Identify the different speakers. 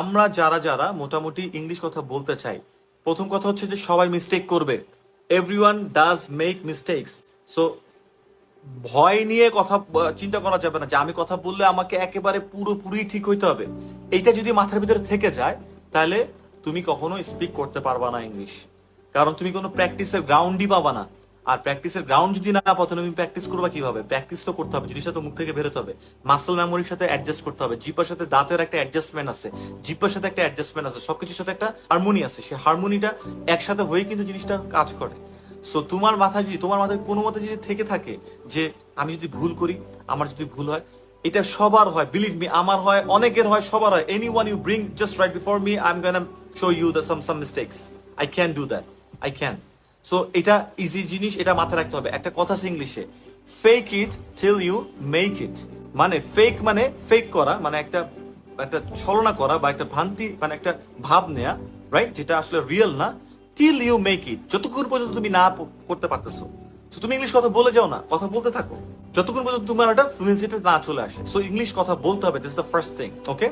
Speaker 1: আমরা যারা যারা মোটামুটি ইংলিশ কথা বলতে চাই, প্রথম কথা হচ্ছে যে সবাই মিস্টেক করবে। Everyone does make mistakes so ভয় নিয়ে কথা চিন্তা করা যাবে না যে আমি কথা বললে আমাকে একেবারে পুরোপুরি ঠিক হইতে হবে। এইটা যদি মাথার ভিতরে থেকে যায়, তাহলে তুমি কখনো স্পিক করতে পারবা না ইংলিশ কারণ তুমি কোনো প্র্যাকটিসের গ্রাউন্ডই পাবা না। আর প্র্যাকটিসের গ্রাউন্ড যদি না পাও তুমি প্র্যাকটিস করবা কীভাবে? প্র্যাকটিস তো করতে হবে, জিনিসটা তো মুখ থেকে বেরোতে হবে। মাসেল মেমোরির সাথে অ্যাডজাস্ট করতে হবে। জিপার সাথে দাঁতের একটা অ্যাডজাস্টমেন্ট আছে। জিপার সাথে একটা অ্যাডজাস্টমেন্ট আছে। সবকিছুর সাথে একটা হারমোনি আছে। সেই হারমোনিটা একসাথে হয়ে কিন্তু জিনিসটা কাজ করে। সো তোমার মাথায় যদি, তোমার মাথায় কোনো মতে যদি থেকে থাকে যে, আমি যদি ভুল করি, আমার যদি ভুল হয়, এটা সবার হয় বিলিভ মি আমার হয়, অনেকের হয়, সবার হয়। Any one you bring just right before me I am gonna show you the some some mistakes I can do that I can so এটা ইজি জিনিস এটা মাথায় রাখতে হবে। একটা কথা আছে ইংলিশে fake it till you make it মানে ফেক মানে ফেক করা মানে একটা একটা ছলনা করা বা একটা ভ্রান্তি মানে একটা ভাব নেয়া রাইট যেটা আসলে রিয়েল না। টিল ইউ মেক ইট যতক্ষণ পর্যন্ত তুমি না করতে পারতেছো। So, তুমি ইংলিশ কথা বলে যাও না কথা বলতে থাকো। যতক্ষণ পর্যন্ত তোমার একটা ফ্লুয়েন্সিটা না চলে আসে। সো ইংলিশ কথা বলতে হবে। This the first thing okay